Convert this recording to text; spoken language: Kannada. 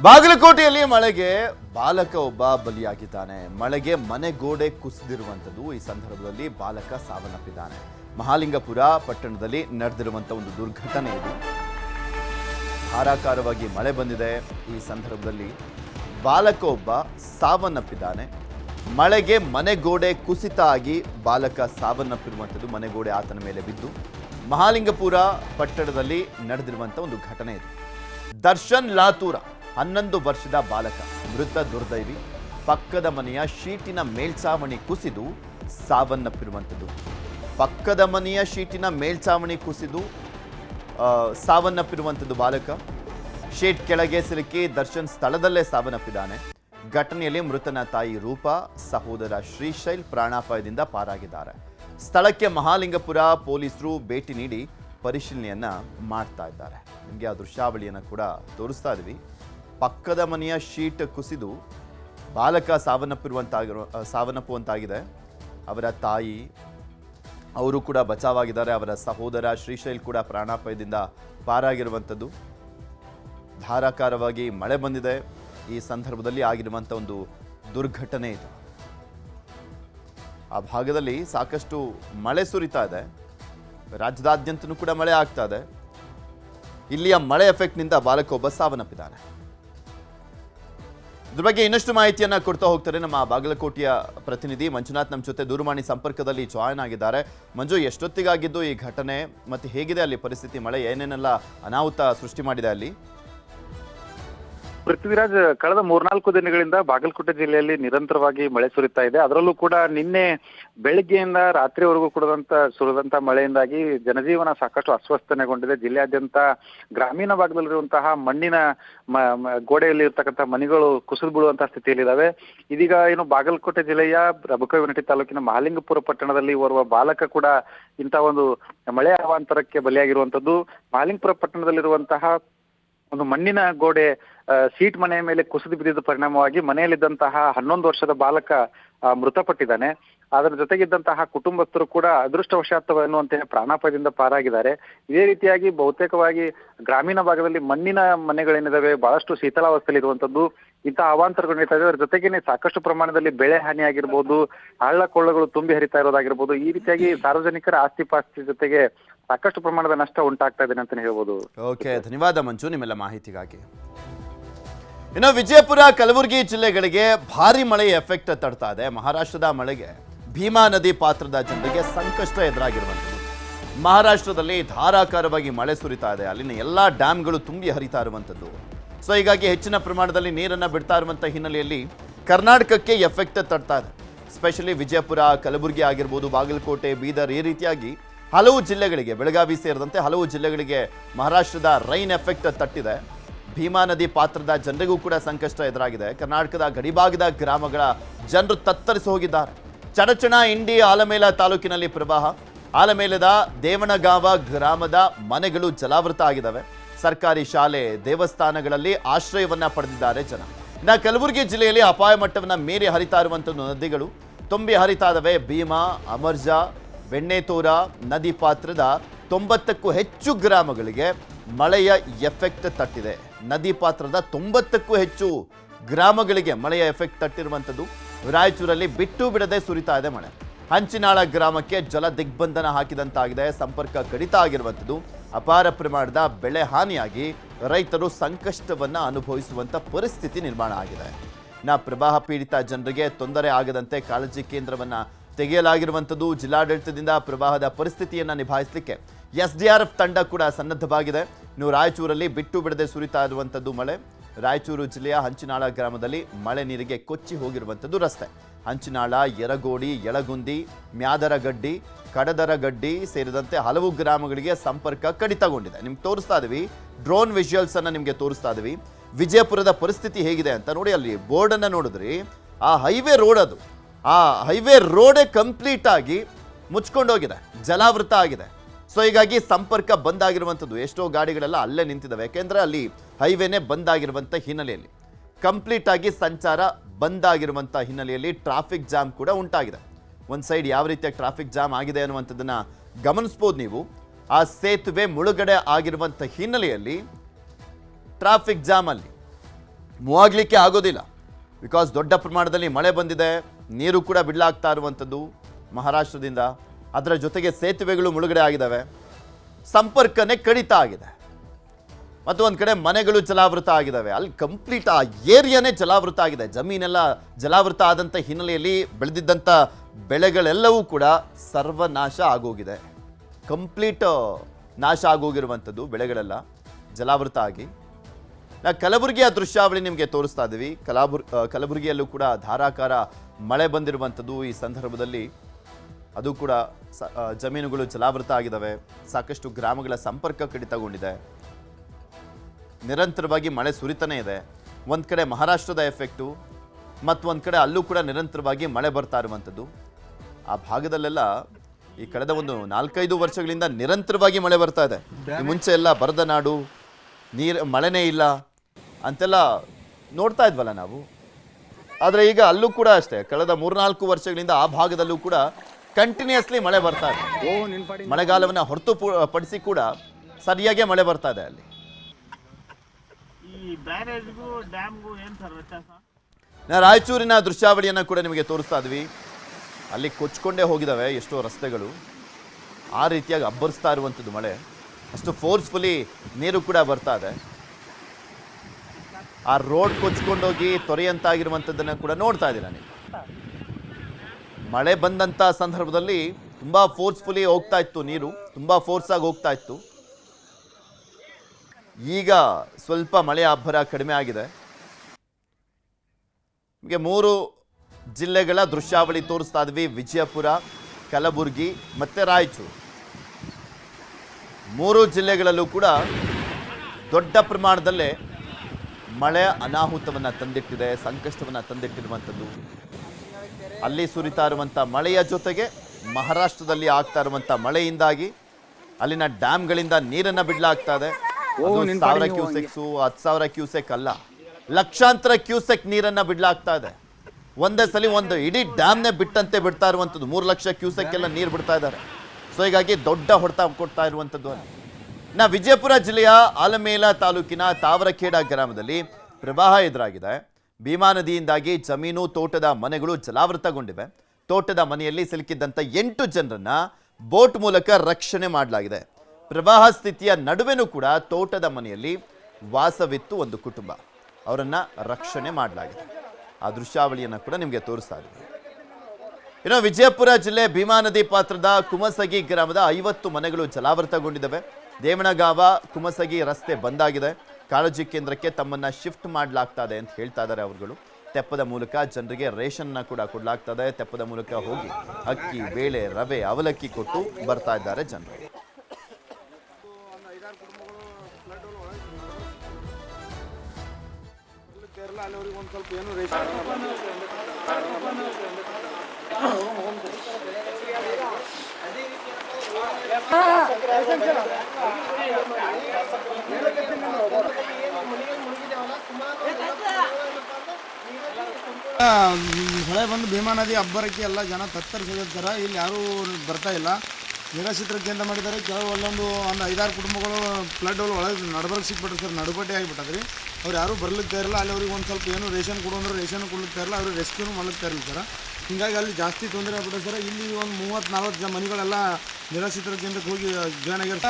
ಬಾಗಲಕೋಟೆಯಲ್ಲಿ ಮಳೆಗೆ ಬಾಲಕ ಒಬ್ಬ ಬಲಿಯಾಗಿದ್ದಾನೆ. ಮಳೆಗೆ ಮನೆ ಗೋಡೆ ಕುಸಿದಿರುವಂಥದ್ದು ಈ ಸಂದರ್ಭದಲ್ಲಿ ಬಾಲಕ ಸಾವನ್ನಪ್ಪಿದ್ದಾನೆ. ಮಹಾಲಿಂಗಪುರ ಪಟ್ಟಣದಲ್ಲಿ ನಡೆದಿರುವಂಥ ಒಂದು ದುರ್ಘಟನೆ ಇದು. ಧಾರಾಕಾರವಾಗಿ ಮಳೆ ಬಂದಿದೆ ಈ ಸಂದರ್ಭದಲ್ಲಿ. ಬಾಲಕ ಒಬ್ಬ ಸಾವನ್ನಪ್ಪಿದ್ದಾನೆ. ಮಳೆಗೆ ಮನೆಗೋಡೆ ಕುಸಿತ ಆಗಿ ಬಾಲಕ ಸಾವನ್ನಪ್ಪಿರುವಂಥದ್ದು ಮನೆಗೋಡೆ ಆತನ ಮೇಲೆ ಬಿದ್ದು. ಮಹಾಲಿಂಗಪುರ ಪಟ್ಟಣದಲ್ಲಿ ನಡೆದಿರುವಂಥ ಒಂದು ಘಟನೆ ಇದು. ದರ್ಶನ್ ಲಾತೂರ ಹನ್ನೊಂದು ವರ್ಷದ ಬಾಲಕ ಮೃತ ದುರ್ದೈವಿ. ಪಕ್ಕದ ಮನೆಯ ಶೀಟಿನ ಮೇಲ್ಛಾವಣಿ ಕುಸಿದು ಸಾವನ್ನಪ್ಪಿರುವಂಥದ್ದು. ಪಕ್ಕದ ಮನೆಯ ಶೀಟಿನ ಮೇಲ್ಛಾವಣಿ ಕುಸಿದು ಸಾವನ್ನಪ್ಪಿರುವಂಥದ್ದು ಬಾಲಕ. ಶೇಟ್ ಕೆಳಗೆ ಸಿಲುಕಿ ದರ್ಶನ್ ಸ್ಥಳದಲ್ಲೇ ಸಾವನ್ನಪ್ಪಿದ್ದಾನೆ. ಘಟನೆಯಲ್ಲಿ ಮೃತನ ತಾಯಿ ರೂಪಾ, ಸಹೋದರ ಶ್ರೀಶೈಲ್ ಪ್ರಾಣಾಪಾಯದಿಂದ ಪಾರಾಗಿದ್ದಾರೆ. ಸ್ಥಳಕ್ಕೆ ಮಹಾಲಿಂಗಪುರ ಪೊಲೀಸರು ಭೇಟಿ ನೀಡಿ ಪರಿಶೀಲನೆಯನ್ನ ಮಾಡ್ತಾ ಇದ್ದಾರೆ. ನಿಮಗೆ ಆ ದೃಶ್ಯಾವಳಿಯನ್ನು ಕೂಡ ತೋರಿಸ್ತಾ ಇದ್ವಿ. ಪಕ್ಕದ ಮನೆಯ ಶೀಟ್ ಕುಸಿದು ಬಾಲಕ ಸಾವನ್ನಪ್ಪಿರುವಂತಾಗಿರೋ ಸಾವನ್ನಪ್ಪುವಂತಾಗಿದೆ. ಅವರ ತಾಯಿ, ಅವರು ಕೂಡ ಬಚಾವಾಗಿದ್ದಾರೆ. ಅವರ ಸಹೋದರ ಶ್ರೀಶೈಲ್ ಕೂಡ ಪ್ರಾಣಾಪಾಯದಿಂದ ಪಾರಾಗಿರುವಂಥದ್ದು. ಧಾರಾಕಾರವಾಗಿ ಮಳೆ ಬಂದಿದೆ. ಈ ಸಂದರ್ಭದಲ್ಲಿ ಆಗಿರುವಂಥ ಒಂದು ದುರ್ಘಟನೆ ಇದು. ಆ ಭಾಗದಲ್ಲಿ ಸಾಕಷ್ಟು ಮಳೆ ಸುರಿತಾ ಇದೆ. ರಾಜ್ಯದಾದ್ಯಂತನೂ ಕೂಡ ಮಳೆ ಆಗ್ತಾ ಇದೆ. ಇಲ್ಲಿಯ ಮಳೆ ಎಫೆಕ್ಟ್ನಿಂದ ಬಾಲಕ ಒಬ್ಬ ಸಾವನ್ನಪ್ಪಿದ್ದಾನೆ. ಇದ್ರ ಬಗ್ಗೆ ಇನ್ನಷ್ಟು ಮಾಹಿತಿಯನ್ನು ಕೊಡ್ತಾ ಹೋಗ್ತಾರೆ ನಮ್ಮ ಬಾಗಲಕೋಟೆಯ ಪ್ರತಿನಿಧಿ ಮಂಜುನಾಥ್. ನಮ್ಮ ಜೊತೆ ದೂರವಾಣಿ ಸಂಪರ್ಕದಲ್ಲಿ ಜಾಯ್ನ್ ಆಗಿದ್ದಾರೆ. ಮಂಜು, ಎಷ್ಟೊತ್ತಿಗಾಗಿದ್ದು ಈ ಘಟನೆ ಮತ್ತೆ ಹೇಗಿದೆ ಅಲ್ಲಿ ಪರಿಸ್ಥಿತಿ? ಮಳೆ ಏನೇನೆಲ್ಲ ಅನಾಹುತ ಸೃಷ್ಟಿ ಮಾಡಿದೆ ಅಲ್ಲಿ? ಪೃಥ್ವಿರಾಜ್, ಕಳೆದ ಮೂರ್ನಾಲ್ಕು ದಿನಗಳಿಂದ ಬಾಗಲಕೋಟೆ ಜಿಲ್ಲೆಯಲ್ಲಿ ನಿರಂತರವಾಗಿ ಮಳೆ ಸುರಿತಾ ಇದೆ. ಅದರಲ್ಲೂ ಕೂಡ ನಿನ್ನೆ ಬೆಳಗ್ಗೆಯಿಂದ ರಾತ್ರಿವರೆಗೂ ಕುಡದಂತ, ಸುರಿದಂತ ಮಳೆಯಿಂದಾಗಿ ಜನಜೀವನ ಸಾಕಷ್ಟು ಅಸ್ವಸ್ಥನೆಗೊಂಡಿದೆ. ಜಿಲ್ಲೆಯಾದ್ಯಂತ ಗ್ರಾಮೀಣ ಭಾಗದಲ್ಲಿರುವಂತಹ ಮಣ್ಣಿನ ಗೋಡೆಯಲ್ಲಿ ಇರ್ತಕ್ಕಂಥ ಮನೆಗಳು ಕುಸಿದು ಬೀಳುವಂತಹ ಸ್ಥಿತಿಯಲ್ಲಿದ್ದಾವೆ. ಇದೀಗ ಏನು ಬಾಗಲಕೋಟೆ ಜಿಲ್ಲೆಯ ರಬಕವಿನಟಿ ತಾಲೂಕಿನ ಮಹಾಲಿಂಗಪುರ ಪಟ್ಟಣದಲ್ಲಿ ಓರ್ವ ಬಾಲಕ ಕೂಡ ಇಂತಹ ಒಂದು ಮಳೆ ಅವಾಂತರಕ್ಕೆ ಬಲಿಯಾಗಿರುವಂತದ್ದು ಮಹಾಲಿಂಗಪುರ ಪಟ್ಟಣದಲ್ಲಿರುವಂತಹ ಒಂದು ಮಣ್ಣಿನ ಗೋಡೆ ಸೀಟ್ ಮನೆಯ ಮೇಲೆ ಕುಸಿದು ಬಿದ್ದಿದ್ದ ಪರಿಣಾಮವಾಗಿ ಮನೆಯಲ್ಲಿದ್ದಂತಹ ಹನ್ನೊಂದು ವರ್ಷದ ಬಾಲಕ ಮೃತಪಟ್ಟಿದ್ದಾನೆ. ಅದರ ಜೊತೆಗಿದ್ದಂತಹ ಕುಟುಂಬಸ್ಥರು ಕೂಡ ಅದೃಷ್ಟವಶಾತ್ ಎನ್ನುವಂತೆ ಪ್ರಾಣಾಪಾಯದಿಂದ ಪಾರಾಗಿದ್ದಾರೆ. ಇದೇ ರೀತಿಯಾಗಿ ಬಹುತೇಕವಾಗಿ ಗ್ರಾಮೀಣ ಭಾಗದಲ್ಲಿ ಮಣ್ಣಿನ ಮನೆಗಳೇನಿದಾವೆ, ಬಹಳಷ್ಟು ಶೀತಲಾವಸ್ಥೆಯಲ್ಲಿ ಇರುವಂತದ್ದು, ಇಂತಹ ಅವಾಂತರಗಳು ನಡೀತಾ ಇದೆ ಅದರ ಜೊತೆಗೇನೆ ಸಾಕಷ್ಟು ಪ್ರಮಾಣದಲ್ಲಿ ಬೆಳೆ ಹಾನಿ ಆಗಿರ್ಬೋದು, ಹಳ್ಳ ಕೊಳ್ಳಗಳು ತುಂಬಿ ಹರಿತಾ ಇರೋದಾಗಿರ್ಬೋದು, ಈ ರೀತಿಯಾಗಿ ಸಾರ್ವಜನಿಕರ ಆಸ್ತಿ ಪಾಸ್ತಿ ಜೊತೆಗೆ ಸಾಕಷ್ಟು ಪ್ರಮಾಣದ ನಷ್ಟ ಉಂಟಾಗ್ತಾ ಇದೆ ಅಂತಾನೆ ಹೇಳ್ಬೋದು. ಓಕೆ, ಧನ್ಯವಾದ ಮಂಜು, ನಿಮ್ಮೆಲ್ಲ ಮಾಹಿತಿಗಾಗಿ. ಇನ್ನು ವಿಜಯಪುರ, ಕಲಬುರಗಿ ಜಿಲ್ಲೆಗಳಿಗೆ ಭಾರಿ ಮಳೆ ಎಫೆಕ್ಟ್ ತಡ್ತಾ ಇದೆ. ಮಹಾರಾಷ್ಟ್ರದ ಮಳೆಗೆ ಭೀಮಾ ನದಿ ಪಾತ್ರದ ಜನರಿಗೆ ಸಂಕಷ್ಟ ಎದುರಾಗಿರುವಂಥದ್ದು. ಮಹಾರಾಷ್ಟ್ರದಲ್ಲಿ ಧಾರಾಕಾರವಾಗಿ ಮಳೆ ಸುರಿತಾ ಇದೆ. ಅಲ್ಲಿನ ಎಲ್ಲ ಡ್ಯಾಮ್ಗಳು ತುಂಬಿ ಹರಿತಾ ಇರುವಂಥದ್ದು. ಸೊ ಹೀಗಾಗಿ ಹೆಚ್ಚಿನ ಪ್ರಮಾಣದಲ್ಲಿ ನೀರನ್ನು ಬಿಡ್ತಾ ಇರುವಂಥ ಹಿನ್ನೆಲೆಯಲ್ಲಿ ಕರ್ನಾಟಕಕ್ಕೆ ಎಫೆಕ್ಟ್ ತಡ್ತಾ ಇದೆ. ಸ್ಪೆಷಲಿ ವಿಜಯಪುರ, ಕಲಬುರಗಿ ಆಗಿರ್ಬೋದು, ಬಾಗಲಕೋಟೆ, ಬೀದರ್ ಈ ರೀತಿಯಾಗಿ ಹಲವು ಜಿಲ್ಲೆಗಳಿಗೆ, ಬೆಳಗಾವಿ ಸೇರಿದಂತೆ ಹಲವು ಜಿಲ್ಲೆಗಳಿಗೆ ಮಹಾರಾಷ್ಟ್ರದ ರೈನ್ ಎಫೆಕ್ಟ್ ತಟ್ಟಿದೆ. ಭೀಮಾ ನದಿ ಪಾತ್ರದ ಜನರಿಗೂ ಕೂಡ ಸಂಕಷ್ಟ ಎದುರಾಗಿದೆ. ಕರ್ನಾಟಕದ ಗಡಿಭಾಗದ ಗ್ರಾಮಗಳ ಜನರು ತತ್ತರಿಸಿ ಹೋಗಿದ್ದಾರೆ. ಚಡಚಣ, ಇಂಡಿ, ಆಲಮೇಲ ತಾಲೂಕಿನಲ್ಲಿ ಪ್ರವಾಹ. ಆಲಮೇಲದ ದೇವನಗಾವ ಗ್ರಾಮದ ಮನೆಗಳು ಜಲಾವೃತ ಆಗಿದ್ದಾವೆ. ಸರ್ಕಾರಿ ಶಾಲೆ, ದೇವಸ್ಥಾನಗಳಲ್ಲಿ ಆಶ್ರಯವನ್ನ ಪಡೆದಿದ್ದಾರೆ ಜನ. ಇನ್ನು ಕಲಬುರಗಿ ಜಿಲ್ಲೆಯಲ್ಲಿ ಅಪಾಯ ಮಟ್ಟವನ್ನು ಮೀರಿ ಹರಿತಾ ಇರುವಂಥದ್ದು ನದಿಗಳು ತುಂಬಿ ಹರಿತಾ ಭೀಮಾ, ಅಮರ್ಜಾ, ಬೆಣ್ಣೆತೋರ, ನದಿ ಪಾತ್ರದ ತೊಂಬತ್ತಕ್ಕೂ ಹೆಚ್ಚು ಗ್ರಾಮಗಳಿಗೆ ಮಳೆಯ ಎಫೆಕ್ಟ್ ತಟ್ಟಿದೆ. ನದಿ ಪಾತ್ರದ ತೊಂಬತ್ತಕ್ಕೂ ಹೆಚ್ಚು ಗ್ರಾಮಗಳಿಗೆ ಮಳೆಯ ಎಫೆಕ್ಟ್ ತಟ್ಟಿರುವಂಥದ್ದು ರಾಯಚೂರಲ್ಲಿ ಬಿಟ್ಟು ಬಿಡದೆ ಸುರಿತಾ ಇದೆ ಮಳೆ. ಹಂಚಿನಾಳ ಗ್ರಾಮಕ್ಕೆ ಜಲ ದಿಗ್ಬಂಧನ ಹಾಕಿದಂತಾಗಿದೆ. ಸಂಪರ್ಕ ಕಡಿತ ಆಗಿರುವಂಥದ್ದು. ಅಪಾರ ಪ್ರಮಾಣದ ಬೆಳೆ ಹಾನಿಯಾಗಿ ರೈತರು ಸಂಕಷ್ಟವನ್ನು ಅನುಭವಿಸುವಂಥ ಪರಿಸ್ಥಿತಿ ನಿರ್ಮಾಣ ಆಗಿದೆ. ನಾ ಪ್ರವಾಹ ಪೀಡಿತ ಜನರಿಗೆ ತೊಂದರೆ ಆಗದಂತೆ ಕಾಳಜಿ ಕೇಂದ್ರವನ್ನು ತೆಗೆಯಲಾಗಿರುವಂಥದ್ದು. ಜಿಲ್ಲಾಡಳಿತದಿಂದ ಪ್ರವಾಹದ ಪರಿಸ್ಥಿತಿಯನ್ನು ನಿಭಾಯಿಸಲಿಕ್ಕೆ ಎಸ್ ಡಿ ಆರ್ ತಂಡ ಕೂಡ ಸನ್ನದ್ಧವಾಗಿದೆ. ಇನ್ನು ರಾಯಚೂರಲ್ಲಿ ಬಿಟ್ಟು ಬಿಡದೆ ಸುರಿತಾ ಇರುವಂಥದ್ದು ಮಳೆ. ರಾಯಚೂರು ಜಿಲ್ಲೆಯ ಹಂಚಿನಾಳ ಗ್ರಾಮದಲ್ಲಿ ಮಳೆ ನೀರಿಗೆ ಕೊಚ್ಚಿ ಹೋಗಿರುವಂಥದ್ದು ರಸ್ತೆ. ಹಂಚಿನಾಳ, ಯರಗೋಡಿ, ಯಳಗುಂದಿ, ಮ್ಯಾದರಗಡ್ಡಿ, ಕಡದರಗಡ್ಡಿ ಸೇರಿದಂತೆ ಹಲವು ಗ್ರಾಮಗಳಿಗೆ ಸಂಪರ್ಕ ಕಡಿತಗೊಂಡಿದೆ. ನಿಮ್ಗೆ ತೋರಿಸ್ತಾ ಇದೀವಿ ಡ್ರೋನ್ ವಿಜುವಲ್ಸ್ ಅನ್ನ ನಿಮಗೆ ತೋರಿಸ್ತಾ ಇದೀವಿ ವಿಜಯಪುರದ ಪರಿಸ್ಥಿತಿ ಹೇಗಿದೆ ಅಂತ ನೋಡಿ, ಅಲ್ಲಿ ಬೋರ್ಡನ್ನು ನೋಡಿದ್ರಿ. ಆ ಹೈವೇ ರೋಡ್ ಅದು. ಆ ಹೈವೇ ರೋಡೇ ಕಂಪ್ಲೀಟ್ ಆಗಿ ಮುಚ್ಕೊಂಡೋಗಿದೆ. ಜಲಾವೃತ ಆಗಿದೆ. ಸೊ ಹೀಗಾಗಿ ಸಂಪರ್ಕ ಬಂದ್ ಆಗಿರುವಂಥದ್ದು ಎಷ್ಟೋ ಗಾಡಿಗಳೆಲ್ಲ ಅಲ್ಲೇ ನಿಂತಿದ್ದಾವೆ. ಯಾಕೆಂದರೆ ಅಲ್ಲಿ ಹೈವೇನೇ ಬಂದ್ ಆಗಿರುವಂಥ ಹಿನ್ನೆಲೆಯಲ್ಲಿ. ಕಂಪ್ಲೀಟ್ ಆಗಿ ಸಂಚಾರ ಬಂದ್ ಆಗಿರುವಂಥ ಹಿನ್ನೆಲೆಯಲ್ಲಿ ಟ್ರಾಫಿಕ್ ಜಾಮ್ ಕೂಡ ಉಂಟಾಗಿದೆ. ಒಂದು ಸೈಡ್ ಯಾವ ರೀತಿಯ ಟ್ರಾಫಿಕ್ ಜಾಮ್ ಆಗಿದೆ ಅನ್ನುವಂಥದ್ದನ್ನು ಗಮನಿಸ್ಬೋದು ನೀವು. ಆ ಸೇತುವೆ ಮುಳುಗಡೆ ಆಗಿರುವಂಥ ಹಿನ್ನೆಲೆಯಲ್ಲಿ ಟ್ರಾಫಿಕ್ ಜಾಮ್ ಅಲ್ಲಿ ಮೂವ್ ಆಗಲಿಕ್ಕೆ ಆಗೋದಿಲ್ಲ. ಬಿಕಾಸ್ ದೊಡ್ಡ ಪ್ರಮಾಣದಲ್ಲಿ ಮಳೆ ಬಂದಿದೆ, ನೀರು ಕೂಡ ಬಿಡಲಾಗ್ತಾ ಇರುವಂಥದ್ದು ಮಹಾರಾಷ್ಟ್ರದಿಂದ. ಅದರ ಜೊತೆಗೆ ಸೇತುವೆಗಳು ಮುಳುಗಡೆ ಆಗಿದ್ದಾವೆ. ಸಂಪರ್ಕನೇ ಕಡಿತ ಆಗಿದೆ. ಮತ್ತು ಒಂದು ಕಡೆ ಮನೆಗಳು ಜಲಾವೃತ ಆಗಿದ್ದಾವೆ. ಅಲ್ಲಿ ಕಂಪ್ಲೀಟ್ ಆ ಏರಿಯಾನೇ ಜಲಾವೃತ ಆಗಿದೆ. ಜಮೀನೆಲ್ಲ ಜಲಾವೃತ ಆದಂಥ ಹಿನ್ನೆಲೆಯಲ್ಲಿ ಬೆಳೆದಿದ್ದಂಥ ಬೆಳೆಗಳೆಲ್ಲವೂ ಕೂಡ ಸರ್ವನಾಶ ಆಗೋಗಿದೆ. ಕಂಪ್ಲೀಟ್ ನಾಶ ಆಗೋಗಿರುವಂಥದ್ದು ಬೆಳೆಗಳೆಲ್ಲ ಜಲಾವೃತ ಆಗಿ. ನಾ ಕಲಬುರಗಿಯ ದೃಶ್ಯಾವಳಿ ನಿಮಗೆ ತೋರಿಸ್ತಾ ಇದ್ದೀವಿ. ಕಲಾಬುರ್ ಕಲಬುರಗಿಯಲ್ಲೂ ಕೂಡ ಧಾರಾಕಾರ ಮಳೆ ಬಂದಿರುವಂಥದ್ದು ಈ ಸಂದರ್ಭದಲ್ಲಿ. ಅದು ಕೂಡ ಸ ಜಮೀನುಗಳು ಜಲಾವೃತ ಆಗಿದ್ದಾವೆ ಸಾಕಷ್ಟು ಗ್ರಾಮಗಳ ಸಂಪರ್ಕ ಕಡಿತಗೊಂಡಿದೆ. ನಿರಂತರವಾಗಿ ಮಳೆ ಸುರಿತಾನೇ ಇದೆ. ಒಂದು ಕಡೆ ಮಹಾರಾಷ್ಟ್ರದ ಎಫೆಕ್ಟು ಮತ್ತು ಒಂದು ಕಡೆ ಅಲ್ಲೂ ಕೂಡ ನಿರಂತರವಾಗಿ ಮಳೆ ಬರ್ತಾ ಇರುವಂಥದ್ದು ಆ ಭಾಗದಲ್ಲೆಲ್ಲ ಈ ಕಳೆದ ಒಂದು ನಾಲ್ಕೈದು ವರ್ಷಗಳಿಂದ ನಿರಂತರವಾಗಿ ಮಳೆ ಬರ್ತಾ ಇದೆ. ಮುಂಚೆ ಎಲ್ಲ ಬರದ ನಾಡು ನೀರು ಮಳೆನೇ ಇಲ್ಲ ಅಂತೆಲ್ಲ ನೋಡ್ತಾ ಇದ್ವಲ್ಲ ನಾವು. ಆದರೆ ಈಗ ಅಲ್ಲೂ ಕೂಡ ಅಷ್ಟೇ. ಕಳೆದ ಮೂರ್ನಾಲ್ಕು ವರ್ಷಗಳಿಂದ ಆ ಭಾಗದಲ್ಲೂ ಕೂಡ ಕಂಟಿನ್ಯೂಸ್ಲಿ ಮಳೆ ಬರ್ತಾ ಇದೆ. ಮಳೆಗಾಲವನ್ನು ಹೊರತು ಪಡಿಸಿ ಕೂಡ ಸರಿಯಾಗಿ ಮಳೆ ಬರ್ತಾ ಇದೆ ಅಲ್ಲಿ. ಈ ಬ್ಯಾರೇಜ್ಗೂ ಡ್ಯಾಮ್ಗೂ ಏನು ಸರ್ ವ್ಯತ್ಯಾಸ? ನಾ ರಾಯಚೂರಿನ ದೃಶ್ಯಾವಳಿಯನ್ನು ಕೂಡ ನಿಮಗೆ ತೋರಿಸ್ತಾ ಇದ್ವಿ. ಅಲ್ಲಿ ಕೊಚ್ಕೊಂಡೇ ಹೋಗಿದ್ದಾವೆ ಎಷ್ಟೋ ರಸ್ತೆಗಳು. ಆ ರೀತಿಯಾಗಿ ಅಬ್ಬರಿಸ್ತಾ ಇರುವಂಥದ್ದು ಮಳೆ. ಅಷ್ಟು ಫೋರ್ಸ್ಫುಲಿ ನೀರು ಕೂಡ ಬರ್ತಾ ಇದೆ. ಆ ರೋಡ್ ಕೊಚ್ಕೊಂಡೋಗಿ ತೊರೆಯಂತಾಗಿರುವಂಥದ್ದನ್ನು ಕೂಡ ನೋಡ್ತಾ ಇದ್ದೀರಾ ನೀವು? ಮಳೆ ಬಂದಂಥ ಸಂದರ್ಭದಲ್ಲಿ ತುಂಬ ಫೋರ್ಸ್ಫುಲಿ ಹೋಗ್ತಾ ಇತ್ತು ನೀರು, ತುಂಬ ಫೋರ್ಸಾಗಿ ಹೋಗ್ತಾ ಇತ್ತು. ಈಗ ಸ್ವಲ್ಪ ಮಳೆ ಅಬ್ಬರ ಕಡಿಮೆ ಆಗಿದೆ. ನಿಮಗೆ ಮೂರು ಜಿಲ್ಲೆಗಳ ದೃಶ್ಯಾವಳಿ ತೋರಿಸ್ತಾ ಇದ್ವಿ. ವಿಜಯಪುರ, ಕಲಬುರಗಿ ಮತ್ತು ರಾಯಚೂರು. ಮೂರು ಜಿಲ್ಲೆಗಳಲ್ಲೂ ಕೂಡ ದೊಡ್ಡ ಪ್ರಮಾಣದಲ್ಲೇ ಮಳೆ ಅನಾಹುತವನ್ನು ತಂದಿಟ್ಟಿದೆ, ಸಂಕಷ್ಟವನ್ನು ತಂದಿಟ್ಟಿರುವಂಥದ್ದು. ಅಲ್ಲಿ ಸುರಿತಾ ಇರುವಂಥ ಮಳೆಯ ಜೊತೆಗೆ ಮಹಾರಾಷ್ಟ್ರದಲ್ಲಿ ಆಗ್ತಾ ಇರುವಂಥ ಮಳೆಯಿಂದಾಗಿ ಅಲ್ಲಿನ ಡ್ಯಾಮ್ಗಳಿಂದ ನೀರನ್ನು ಬಿಡಲಾಗ್ತಾ ಇದೆ. ಸಾವಿರ ಕ್ಯೂಸೆಕ್ಸು ಹತ್ತು ಸಾವಿರ ಕ್ಯೂಸೆಕ್ ಅಲ್ಲ. ಲಕ್ಷಾಂತರ ಕ್ಯೂಸೆಕ್ ನೀರನ್ನು ಬಿಡ್ಲಾಗ್ತಾ ಇದೆ. ಒಂದೇ ಸಲ ಒಂದು ಇಡೀ ಡ್ಯಾಮ್ನೇ ಬಿಟ್ಟಂತೆ ಬಿಡ್ತಾ ಇರುವಂಥದ್ದು. ಮೂರು ಲಕ್ಷ ಕ್ಯೂಸೆಕ್ ಎಲ್ಲ ನೀರು ಬಿಡ್ತಾ ಇದ್ದಾರೆ. ಸೊ ಹೀಗಾಗಿ ದೊಡ್ಡ ಹೊಡೆತ ಕೊಡ್ತಾ ಇರುವಂಥದ್ದು ಅಲ್ಲಿ. ನಾ ವಿಜಯಪುರ ಜಿಲ್ಲೆಯ ಆಲಮೇಲ ತಾಲೂಕಿನ ತಾವರಖೇಡ ಗ್ರಾಮದಲ್ಲಿ ಪ್ರವಾಹ ಎದುರಾಗಿದೆ. ಭೀಮಾ ನದಿಯಿಂದಾಗಿ ಜಮೀನು, ತೋಟದ ಮನೆಗಳು ಜಲಾವೃತಗೊಂಡಿವೆ. ತೋಟದ ಮನೆಯಲ್ಲಿ ಸಿಲುಕಿದ್ದಂಥ ಎಂಟು ಜನರನ್ನ ಬೋಟ್ ಮೂಲಕ ರಕ್ಷಣೆ ಮಾಡಲಾಗಿದೆ. ಪ್ರವಾಹ ಸ್ಥಿತಿಯ ನಡುವೆನೂ ಕೂಡ ತೋಟದ ಮನೆಯಲ್ಲಿ ವಾಸವಿತ್ತು ಒಂದು ಕುಟುಂಬ. ಅವರನ್ನು ರಕ್ಷಣೆ ಮಾಡಲಾಗಿದೆ. ಆ ದೃಶ್ಯಾವಳಿಯನ್ನು ಕೂಡ ನಿಮಗೆ ತೋರಿಸ್ತಾ ಇದ್ದೀವಿ ಇನ್ನು ವಿಜಯಪುರ ಜಿಲ್ಲೆ ಭೀಮಾ ನದಿ ಪಾತ್ರದ ಕುಮಸಗಿ ಗ್ರಾಮದ ಐವತ್ತು ಮನೆಗಳು ಜಲಾವೃತಗೊಂಡಿದ್ದಾವೆ. ದೇವಣಗಾವ ಕುಮಸಗಿ ರಸ್ತೆ ಬಂದಾಗಿದೆ ಕಾಳಜಿ ಕೇಂದ್ರಕ್ಕೆ ತಮ್ಮನ್ನು ಶಿಫ್ಟ್ ಮಾಡಲಾಗ್ತಾ ಇದೆ ಅಂತ ಹೇಳ್ತಾ ಇದ್ದಾರೆ ಅವರುಗಳು. ತೆಪ್ಪದ ಮೂಲಕ ಜನರಿಗೆ ರೇಷನ್ನ ಕೂಡ ಕೊಡಲಾಗ್ತದೆ. ತೆಪ್ಪದ ಮೂಲಕ ಹೋಗಿ ಅಕ್ಕಿ, ಬೇಳೆ, ರವೆ, ಅವಲಕ್ಕಿ ಕೊಟ್ಟು ಬರ್ತಾ ಇದ್ದಾರೆ ಜನರು. ಹೊಳೆ ಬಂದು ಭೀಮಾ ನದಿ ಅಬ್ಬರಕ್ಕೆ ಎಲ್ಲ ಜನ ತತ್ತರಿಸಿರ್ತಾರೆ ಇಲ್ಲಿ ಯಾರೂ ಬರ್ತಾ ಇಲ್ಲ. ನಿರಾಶ್ರಿತರ ಕೇಂದ್ರ ಮಾಡಿದ್ದಾರೆ? ಕೆಲವು ಅಲ್ಲೊಂದು ಒಂದು ಐದಾರು ಕುಟುಂಬಗಳು ಫ್ಲಡ್ ಒಳಗೆ ನಡಬರ್ಗೆ ಸಿಕ್ಬಿಟ್ರು ಸರ್ ನಡುಬಟ್ಟೆ ಆಗಿಬಿಟ್ಟದ್ರಿ. ಅವ್ರು ಯಾರೂ ಬರ್ಲಿಕ್ಕೆ ಇರಲ್ಲ ಅಲ್ಲಿ ಅವ್ರಿಗೆ ಒಂದು ಸ್ವಲ್ಪ ಏನು ರೇಷನ್ ಕೊಡು ಅಂದ್ರೆ ರೇಷನ್ ಕೊಡ್ಲಿಕ್ಕೆ ಇರಲ್ಲ ಅವ್ರಿಗೆ ರೆಸ್ಕ್ಯೂನು ಮಾಡ್ಲಿಕ್ಕೆ ಇರಲ್ಲ ಸರ್. ಹಿಂಗಾಗಿ ಅಲ್ಲಿ ಜಾಸ್ತಿ ತೊಂದರೆ ಆಗ್ಬಿಟ್ಟೆ ಸರ್. ಇಲ್ಲಿ ಒಂದು ಮೂವತ್ತು ನಲ್ವತ್ತು ಜನ ಮನೆಗಳೆಲ್ಲ ನಿರಾಶ್ರಿತರ ಕೇಂದ್ರಕ್ಕೆ ಹೋಗಿ ಜಾಯ್ನ್ ಆಗ್ಯಾರ